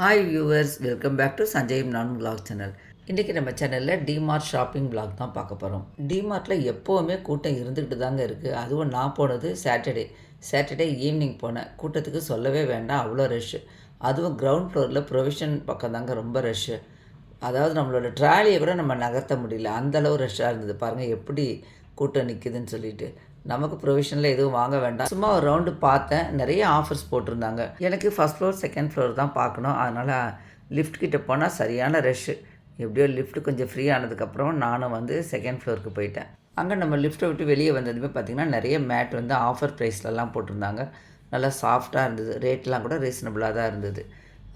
Hi viewers welcome back to Sanjay நான் blog channel இன்றைக்கி நம்ம சேனலில் டிமார்ட் ஷாப்பிங் பிளாக் தான் பார்க்க போகிறோம் டிமார்ட்டில் எப்போவுமே கூட்டம் இருந்துக்கிட்டு தாங்க இருக்குது அதுவும் நான் போனது சாட்டர்டே சாட்டர்டே ஈவினிங் போனேன். கூட்டத்துக்கு சொல்லவே வேண்டாம் அவ்வளோ ரஷ்ஷு அதுவும் கிரவுண்ட் ஃப்ளோரில் ப்ரொவிஷன் பக்கம் தாங்க ரொம்ப ரஷ்ஷு அதாவது நம்மளோட ட்ராலியை கூட நம்ம நகர்த்த முடியல. அந்த அளவு ரஷ்ஷாக இருந்தது. பாருங்கள் எப்படி கூட்டம் நிற்குதுன்னு சொல்லிட்டு. நமக்கு ப்ரொவிஷனில் எதுவும் வாங்க வேண்டாம். சும்மா ஒரு ரவுண்டு பார்த்தேன். நிறைய ஆஃபர்ஸ் போட்டிருந்தாங்க. எனக்கு ஃபஸ்ட் ஃப்ளோர் செகண்ட் ஃப்ளோர் தான் பார்க்கணும். அதனால் லிஃப்ட் கிட்ட போனால் சரியான ரஷ்ஷு எப்படியோ லிஃப்ட் கொஞ்சம் ஃப்ரீ ஆனதுக்கப்புறம் நானும் வந்து செகண்ட் ஃப்ளோருக்கு போயிட்டேன். அங்கே நம்ம லிஃப்ட்டை விட்டு வெளியே வந்ததுமே பார்த்திங்கன்னா நிறைய மேட் வந்து ஆஃபர் ப்ரைஸ்லலாம் போட்டிருந்தாங்க. நல்லா சாஃப்டாக இருந்தது. ரேட்லாம் கூட ரீசனபிளாக தான் இருந்தது.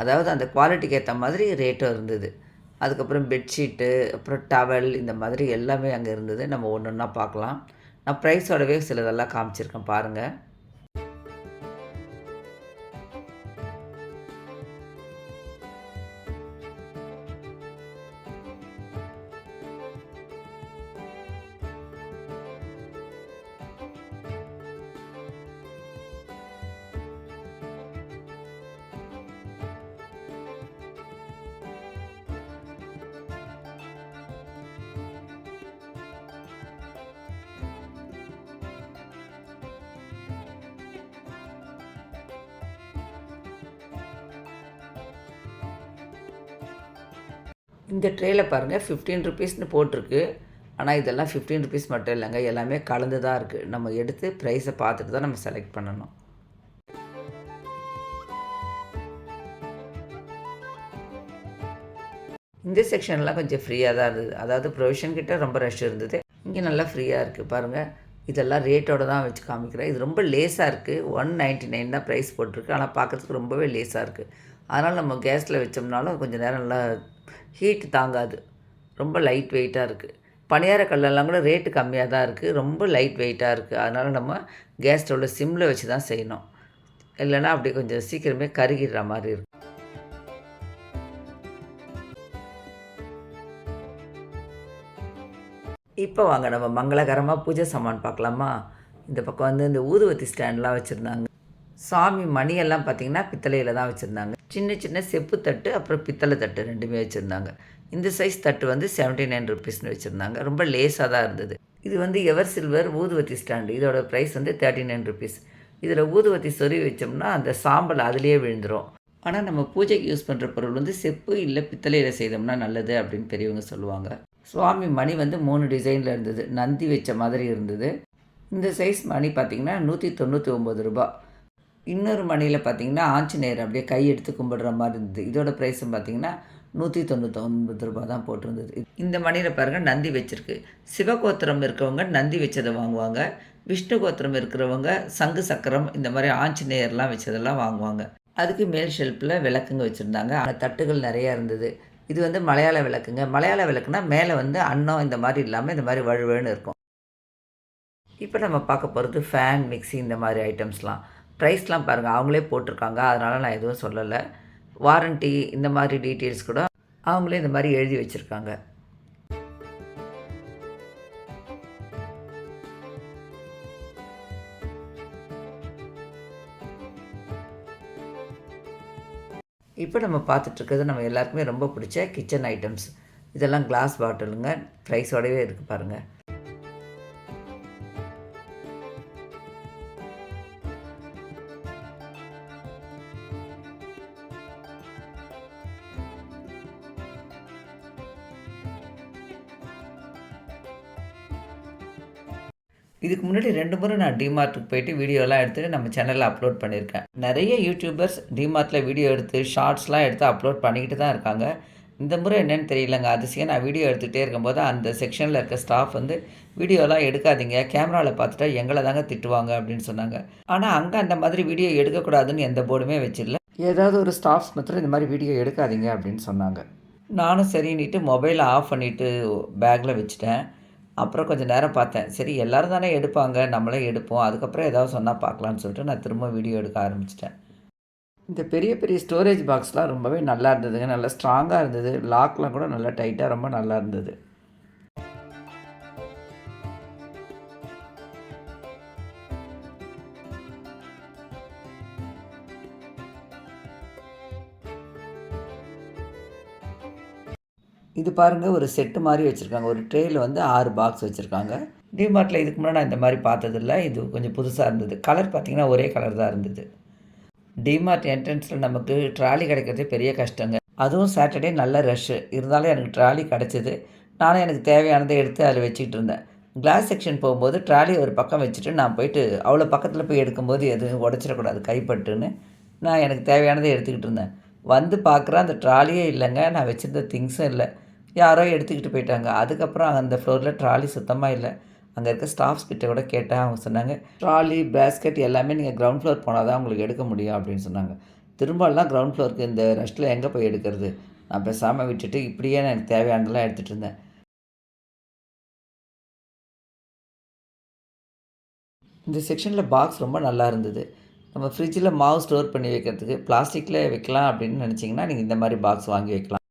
அதாவது அந்த குவாலிட்டிக்கு ஏற்ற மாதிரி ரேட்டும் இருந்தது. அதுக்கப்புறம் பெட்ஷீட்டு அப்புறம் டவல் இந்த மாதிரி எல்லாமே அங்கே இருந்தது. நம்ம ஒன்று ஒன்றா பார்க்கலாம். நான் ப்ரைஸோடவே சிலதெல்லாம் காமிச்சிருக்கேன் பாருங்கள் இந்த ட்ரேயில் பாருங்கள் ஃபிஃப்டீன் ருபீஸ்னு போட்டிருக்கு. ஆனால் இதெல்லாம் ஃபிஃப்டீன் ருபீஸ் மட்டும் இல்லைங்க. எல்லாமே கலந்து தான் இருக்குது நம்ம எடுத்து ப்ரைஸை பார்த்துட்டு தான் நம்ம செலக்ட் பண்ணணும். இந்த செக்ஷன்லாம் கொஞ்சம் ஃப்ரீயாக தான் இருந்தது. அதாவது ப்ரொவிஷன் கிட்டே ரொம்ப ரஷ் இருந்தது. இங்கே நல்லா ஃப்ரீயாக இருக்குது பாருங்கள் இதெல்லாம் ரேட்டோடு தான் வச்சு காமிக்கிறேன். இது ரொம்ப லேஸாக இருக்குது ஒன் நைன்ட்டி நைன் தான் ப்ரைஸ் போட்டிருக்கு. ஆனால் பார்க்குறதுக்கு ரொம்பவே லேஸாக இருக்குது அதனால் நம்ம கேஸில் வச்சோம்னாலும் கொஞ்சம் நேரம் நல்லா ஹீட் தாங்காது. ரொம்ப லைட் வெயிட்டாக இருக்குது பணியார கல்லெல்லாம் கூட ரேட்டு கம்மியாக தான் இருக்குது ரொம்ப லைட் வெயிட்டாக இருக்குது அதனால் நம்ம கேஸ் ஸ்டவ்வில் சிம்மில் வச்சு தான் செய்யணும். இல்லைன்னா அப்படி கொஞ்சம் சீக்கிரமே கருகிடுற மாதிரி இருக்கும். இப்போ வாங்க நம்ம மங்களகரமாக பூஜை சாமான் பார்க்கலாமா? இந்த பக்கம் வந்து இந்த ஊதுவத்தி ஸ்டாண்ட்லாம் வச்சுருந்தாங்க. சாமி மணியெல்லாம் பார்த்திங்கன்னா பித்தளையில் தான் வச்சுருந்தாங்க. சின்ன சின்ன செப்பு தட்டு அப்புறம் பித்தளை தட்டு ரெண்டுமே வச்சுருந்தாங்க. இந்த சைஸ் தட்டு வந்து செவன்ட்டி நைன் ருபீஸ்னு வச்சுருந்தாங்க. ரொம்ப லேஸாக தான் இருந்தது. இது வந்து எவர் சில்வர் ஊதுவத்தி ஸ்டாண்டு. இதோட ப்ரைஸ் வந்து தேர்ட்டி நைன் ருபீஸ் இதில் ஊதுவத்தி சொருவி வச்சோம்னா அந்த சாம்பல் அதுலேயே விழுந்துடும் ஆனால் நம்ம பூஜைக்கு யூஸ் பண்ணுற பொருள் வந்து செப்பு இல்லை பித்தளையில் செய்தோம்னா நல்லது அப்படின்னு பெரியவங்க சொல்லுவாங்க. சுவாமி மணி வந்து மூணு டிசைனில் இருந்தது. நந்தி வச்ச மாதிரி இருந்தது. இந்த சைஸ் மணி பார்த்திங்கன்னா நூற்றி தொண்ணூற்றி ஒம்பது ரூபா இன்னொரு மணியில் பார்த்தீங்கன்னா ஆஞ்சநேயர் அப்படியே கை எடுத்து கும்பிடுற மாதிரி இருந்தது. இதோட ப்ரைஸும் பார்த்தீங்கன்னா நூற்றி தொண்ணூத்தொம்பது ரூபா தான் போட்டிருந்தது. இந்த மணியில் பாருங்கள் நந்தி வச்சுருக்கு. சிவகோத்திரம் இருக்கிறவங்க நந்தி வச்சதை வாங்குவாங்க. விஷ்ணு கோத்திரம் இருக்கிறவங்க சங்கு சக்கரம் இந்த மாதிரி ஆஞ்சநேயர்லாம் வச்சதெல்லாம் வாங்குவாங்க. அதுக்கு மேல் ஷெல்ஃபில் விளக்குங்க வச்சுருந்தாங்க. அந்த தட்டுகள் நிறையா இருந்தது. இது வந்து மலையாள விளக்குங்க. மலையாள விளக்குனா மேலே வந்து அன்னம் இந்த மாதிரி இல்லாமல் இந்த மாதிரி வழுவழுன்னு இருக்கும். இப்போ நம்ம பார்க்க போகிறது ஃபேன் மிக்ஸி இந்த மாதிரி ஐட்டம்ஸ்லாம் ப்ரைஸ்லாம் பாருங்கள் அவங்களே போட்டிருக்காங்க. அதனால் நான் எதுவும் சொல்லலை. வாரண்ட்டி இந்த மாதிரி டீட்டெயில்ஸ் கூட அவங்களே இந்த மாதிரி எழுதி வச்சுருக்காங்க. இப்போ நம்ம பார்த்துட்ருக்கிறது நம்ம எல்லாருக்குமே ரொம்ப பிடிச்ச கிச்சன் ஐட்டம்ஸ் இதெல்லாம் கிளாஸ் பாட்டிலுங்க ப்ரைஸோடவே இருக்குது பாருங்கள் இதுக்கு முன்னாடி ரெண்டு முறை நான் டிமார்ட்டுக்கு போயிட்டு வீடியோலாம் எடுத்துகிட்டு நம்ம சேனலில் அப்லோட் பண்ணியிருக்கேன். நிறைய யூடியூபர்ஸ் டிமார்ட்டில் வீடியோ எடுத்து ஷார்ட்ஸ்லாம் எடுத்து அப்லோட் பண்ணிக்கிட்டு தான் இருக்காங்க. இந்த முறை என்னென்னு தெரியலங்க. அதிசயம் நான் வீடியோ எடுத்துகிட்டே இருக்கும்போது அந்த செக்ஷனில் இருக்க ஸ்டாஃப் வந்து வீடியோலாம் எடுக்காதீங்க. கேமராவில் பார்த்துட்டா எங்களை தாங்க திட்டுவாங்க அப்படின்னு சொன்னாங்க. ஆனால் அங்கே அந்த மாதிரி வீடியோ எடுக்கக்கூடாதுன்னு எந்த போர்டுமே வச்சிடல. ஏதாவது ஒரு ஸ்டாஃப்ஸ் மாத்திரம் இந்த மாதிரி வீடியோ எடுக்காதீங்க அப்படின்னு சொன்னாங்க. நானும் சரின்னுட்டு மொபைலை ஆஃப் பண்ணிவிட்டு பேக்கில் வச்சுட்டேன். அப்புறம் கொஞ்சம் நேரம் பார்த்தேன். சரி எல்லோரும் தானே எடுப்பாங்க. நம்மளே எடுப்போம். அதுக்கப்புறம் ஏதாவது சொன்னால் பார்க்கலான்னு சொல்லிட்டு நான் திரும்ப வீடியோ எடுக்க ஆரம்பிச்சிட்டேன். இந்த பெரிய பெரிய ஸ்டோரேஜ் பாக்ஸ்லாம் ரொம்பவே நல்லா இருந்ததுங்க. நல்லா ஸ்ட்ராங்காக இருந்தது. லாக்லாம் கூட நல்லா டைட்டாக ரொம்ப நல்லா இருந்தது. இது பாருங்கள் ஒரு செட்டு மாதிரி வச்சுருக்காங்க. ஒரு ட்ரேயில் வந்து ஆறு பாக்ஸ் வச்சுருக்காங்க. டிமார்ட்டில் இதுக்கு முன்னாடி நான் இந்த மாதிரி பார்த்ததில்ல. இது கொஞ்சம் புதுசாக இருந்தது. கலர் பார்த்திங்கன்னா ஒரே கலர் தான் இருந்தது. டிமார்ட் என்ட்ரன்ஸில் நமக்கு ட்ராலி கிடைக்கிறதே பெரிய கஷ்டங்க. அதுவும் சாட்டர்டே நல்ல ரஷ்ஷு இருந்தாலும் எனக்கு ட்ராலி கிடச்சிது. நானும் எனக்கு தேவையானதை எடுத்து அதில் வச்சுக்கிட்டு இருந்தேன். கிளாஸ் செக்ஷன் போகும்போது ட்ராலி ஒரு பக்கம் வச்சுட்டு நான் போயிட்டு அவ்வளோ பக்கத்தில் போய் எடுக்கும்போது எதுவும் உடச்சிடக்கூடாது கைப்பட்டுன்னு நான் எனக்கு தேவையானதை எடுத்துக்கிட்டு இருந்தேன். வந்து பார்க்குறேன் அந்த ட்ராலியே இல்லைங்க. நான் வச்சுருந்த திங்ஸும் இல்லை. யாரோ எடுத்துக்கிட்டு போயிட்டாங்க. அதுக்கப்புறம் அந்த ஃப்ளோரில் ட்ராலி சுத்தமாக இல்லை. அங்கே இருக்க ஸ்டாஃப்ஸ் கிட்ட கூட கேட்டேன். அவங்க சொன்னாங்க ட்ராலி பேஸ்கெட் எல்லாமே நீங்கள் கிரவுண்ட் ஃப்ளோர் போனால் தான் உங்களுக்கு எடுக்க முடியும் அப்படின்னு சொன்னாங்க. திரும்பலாம் கிரவுண்ட் ஃப்ளோருக்கு இந்த ரெஸ்ட்டில் எங்கே போய் எடுக்கிறது? நான் பேசாமல் விட்டுட்டு இப்படியே நான் எனக்கு தேவையானதெல்லாம் எடுத்துகிட்டு இருந்தேன். இந்த செக்ஷனில் பாக்ஸ் ரொம்ப நல்லா இருந்தது. நம்ம ஃப்ரிட்ஜில் மாவு ஸ்டோர் பண்ணி வைக்கிறதுக்கு பிளாஸ்டிக்கில் வைக்கலாம் அப்படின்னு நினச்சிங்கன்னா நீங்கள் இந்த மாதிரி பாக்ஸ் வாங்கி வைக்கலாம்.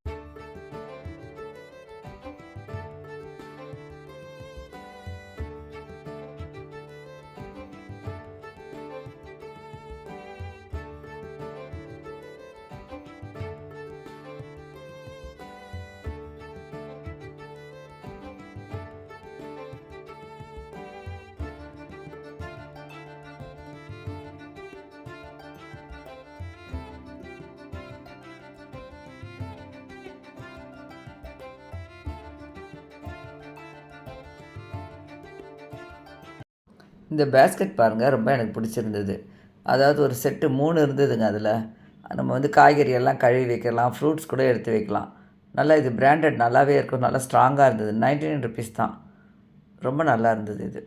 இந்த பேஸ்கெட் பாருங்கள் ரொம்ப எனக்கு பிடிச்சிருந்தது. அதாவது ஒரு செட்டு மூணு இருந்ததுங்க அதில். நம்ம வந்து காய்கறி எல்லாம் கழுவி வைக்கலாம் ஃப்ரூட்ஸ் கூட எடுத்து வைக்கலாம். நல்லா இது பிராண்டட் நல்லாவே இருக்கும் நல்லா ஸ்ட்ராங்காக இருந்தது. நைன்டி நைன் ருபீஸ் தான். ரொம்ப நல்லா இருந்தது இது.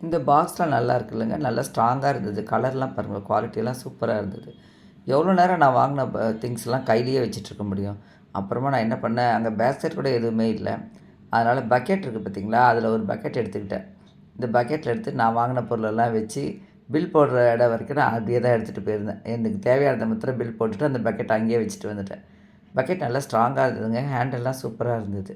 இந்த பாக்ஸ்லாம் நல்லா இருக்குல்லங்க. நல்லா ஸ்ட்ராங்காக இருந்தது. கலர்லாம் பாருங்கள் குவாலிட்டியெல்லாம் சூப்பராக இருந்தது. எவ்வளோ நேரம் நான் வாங்கின திங்ஸ்லாம் கையிலேயே வச்சிட்ருக்க முடியும். அப்புறமா நான் என்ன பண்ணேன் அங்கே பேஸ்கெட் கூட எதுவுமே இல்லை. அதனால் பக்கெட் இருக்குது பார்த்தீங்களா அதில் ஒரு பக்கெட் எடுத்துக்கிட்டேன். இந்த பக்கெட்டில் எடுத்து நான் வாங்கின பொருளெல்லாம் வச்சு பில் போடுற இடம் வரைக்கும் நான் அப்படியே தான் எடுத்துகிட்டு போயிருந்தேன். எனக்கு தேவையான மாத்திரம் பில் போட்டுட்டு அந்த பக்கெட் அங்கேயே வச்சுட்டு வந்துட்டேன். பக்கெட் நல்லா ஸ்ட்ராங்காக இருந்ததுங்க ஹேண்டெல்லாம் சூப்பராக இருந்தது.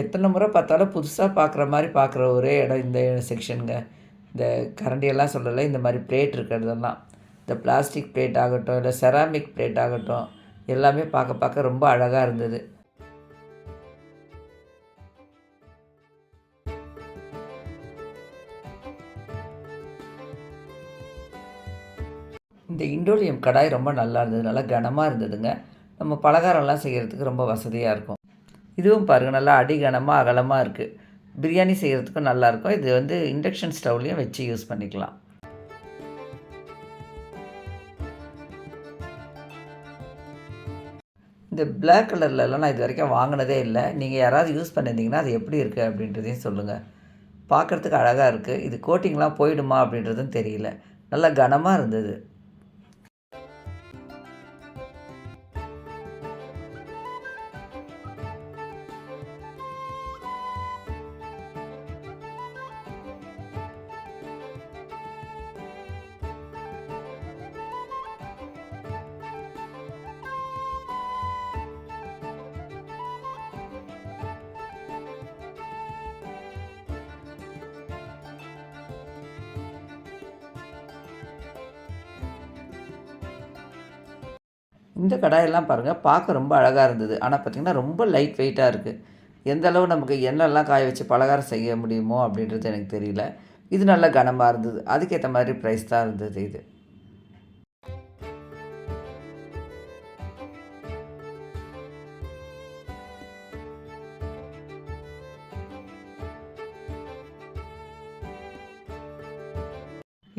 எத்தனை முறை பார்த்தாலும் புதுசாக பார்க்குற மாதிரி பார்க்குற ஒரே இடம் இந்த செக்ஷனுங்க இந்த கரண்டியெல்லாம் சொல்லலை இந்த மாதிரி பிளேட் இருக்கிறதெல்லாம். இந்த பிளாஸ்டிக் பிளேட் ஆகட்டும் இல்லை செராமிக் பிளேட் ஆகட்டும் எல்லாமே பார்க்க பார்க்க ரொம்ப அழகாக இருந்தது. இந்த இண்டோலியம் கடாய் ரொம்ப நல்லா இருந்தது நல்லா கனமாக இருந்ததுங்க. நம்ம பலகாரம்லாம் செய்கிறதுக்கு ரொம்ப வசதியாக இருக்கும். இதுவும் பாருங்கள் நல்லா அடிகனமாக அகலமாக இருக்குது பிரியாணி செய்கிறதுக்கும் நல்லாயிருக்கும் இது வந்து இண்டக்ஷன் ஸ்டவ்லேயும் வச்சு யூஸ் பண்ணிக்கலாம். இந்த பிளாக் கலர்லலாம் நான் இது வரைக்கும் வாங்கினதே இல்லை. நீங்கள் யாராவது யூஸ் பண்ணியிருந்தீங்கன்னா அது எப்படி இருக்குது அப்படின்றதையும் சொல்லுங்கள் பார்க்குறதுக்கு அழகாக இருக்குது இது கோட்டிங்லாம் போயிடுமா அப்படின்றதும் தெரியல. நல்லா கனமாக இருந்தது. இந்த கடாயெல்லாம் பாருங்கள் பார்க்க ரொம்ப அழகாக இருந்தது. ஆனால் பார்த்திங்கன்னா ரொம்ப லைட் வெயிட்டாக இருக்குது எந்த அளவு நமக்கு எண்ணெய்லாம் காய வச்சு பலகாரம் செய்ய முடியுமோ அப்படின்றது எனக்கு தெரியல. இது நல்ல கனமாக இருந்தது. அதுக்கேற்ற மாதிரி ப்ரைஸ் தான் இருந்தது இது.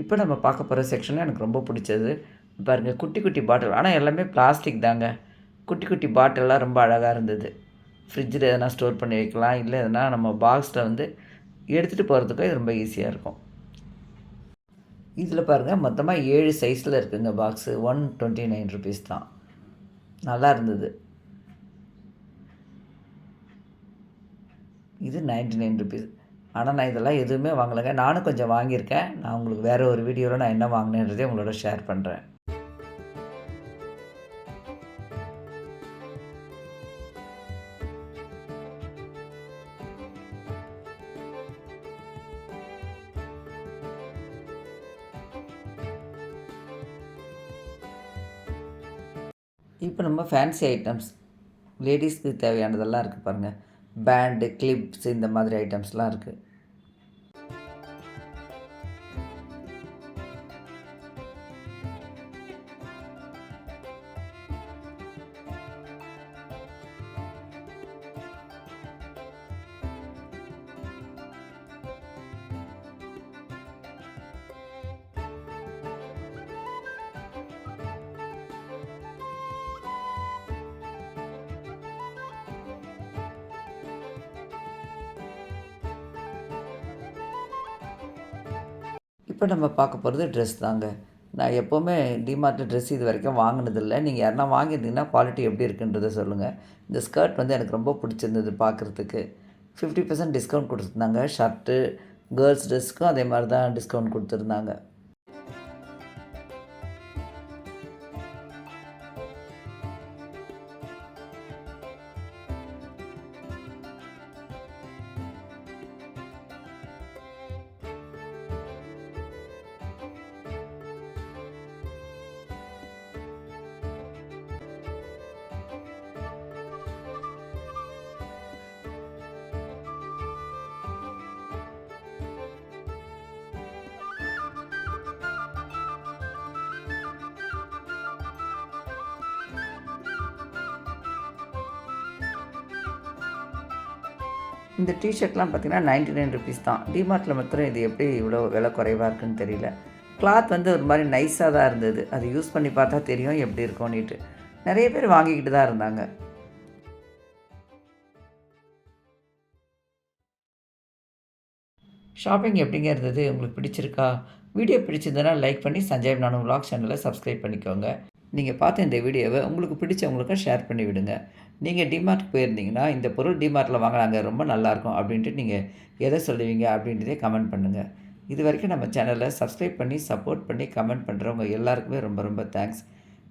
இப்போ நம்ம பார்க்க போகிற செக்ஷன் எனக்கு ரொம்ப பிடிச்சது. பாருங்கள் குட்டி குட்டி பாட்டில். ஆனால் எல்லாமே பிளாஸ்டிக் தாங்க. குட்டி குட்டி பாட்டிலெலாம் ரொம்ப அழகாக இருந்தது. ஃப்ரிட்ஜில் எதனா ஸ்டோர் பண்ணி வைக்கலாம் இல்லை எதனா நம்ம பாக்ஸில் வந்து எடுத்துகிட்டு போகிறதுக்கும் இது ரொம்ப ஈஸியாக இருக்கும். இதில் பாருங்கள் மொத்தமாக ஏழு சைஸில் இருக்குதுங்க box one twenty nine rupees தான். நல்லா இருந்தது. இது நைன்டி நைன் ருபீஸ் ஆனால் நான் இதெல்லாம் எதுவுமே வாங்கலைங்க. நானும் கொஞ்சம் வாங்கியிருக்கேன். நான் உங்களுக்கு வேறு ஒரு வீடியோவில் நான் என்ன வாங்கினேன்றதே உங்களோட ஷேர் பண்ணுறேன் இப்போ நம்ம ஃபேன்சி ஐட்டம்ஸ் லேடிஸ்க்கு தேவையானதெல்லாம் இருக்குது பாருங்கள் பேண்டு கிளிப்ஸ் இந்த மாதிரி ஐட்டம்ஸ்லாம் இருக்குது இப்போ நம்ம பார்க்க போகிறது ட்ரெஸ் தாங்க. நான் எப்போவுமே டிமார்ட்டில் ட்ரெஸ் இது வரைக்கும் வாங்கினதில்லை. நீங்கள் யாருனா வாங்கியிருந்தீங்கன்னா குவாலிட்டி எப்படி இருக்குன்றதை சொல்லுங்கள் இந்த ஸ்கர்ட் வந்து எனக்கு ரொம்ப பிடிச்சிருந்தது பார்க்குறதுக்கு. ஃபிஃப்டி பர்சன்ட் டிஸ்கவுண்ட் கொடுத்துருந்தாங்க. ஷர்ட்டு கேர்ள்ஸ் ட்ரெஸ்க்கும் அதே மாதிரி தான் டிஸ்கவுண்ட் கொடுத்துருந்தாங்க. இந்த டிஷர்ட்லாம் பார்த்திங்கன்னா நைன்டி நைன் ருபீஸ் தான். டிமார்ட்டில் மாத்திரம் இது எப்படி இவ்வளோ விலை குறைவாக இருக்குன்னு தெரியல. கிளாத் வந்து ஒரு மாதிரி நைஸாக தான் இருந்தது. அது யூஸ் பண்ணி பார்த்தா தெரியும் எப்படி இருக்கும்னுட்டு. நிறைய பேர் வாங்கிக்கிட்டு தான் இருந்தாங்க. ஷாப்பிங் எப்படிங்க இருந்தது? உங்களுக்கு பிடிச்சிருக்கா? வீடியோ பிடிச்சிருந்தனா லைக் பண்ணி சஞ்சய் நானும் விலாக் சேனலை சப்ஸ்கிரைப் பண்ணிக்கோங்க. நீங்கள் பார்த்த இந்த வீடியோவை உங்களுக்கு பிடிச்சவங்களுக்கு ஷேர் பண்ணி விடுங்க. நீங்கள் டிமார்ட் போயிருந்தீங்கன்னா இந்த பொருள் டிமார்ட்டில் வாங்கினாங்க ரொம்ப நல்லாயிருக்கும் அப்படின்ட்டு நீங்கள் எதை சொல்லுவீங்க அப்படின்றதே கமெண்ட் பண்ணுங்கள் இது வரைக்கும் நம்ம சேனலை சப்ஸ்கிரைப் பண்ணி சப்போர்ட் பண்ணி கமெண்ட் பண்ணுறவங்க எல்லாருக்குமே ரொம்ப ரொம்ப தேங்க்ஸ்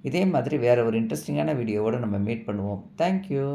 இதே மாதிரி வேறு ஒரு இன்ட்ரெஸ்டிங்கான வீடியோவோடு நம்ம மீட் பண்ணுவோம். தேங்க்யூ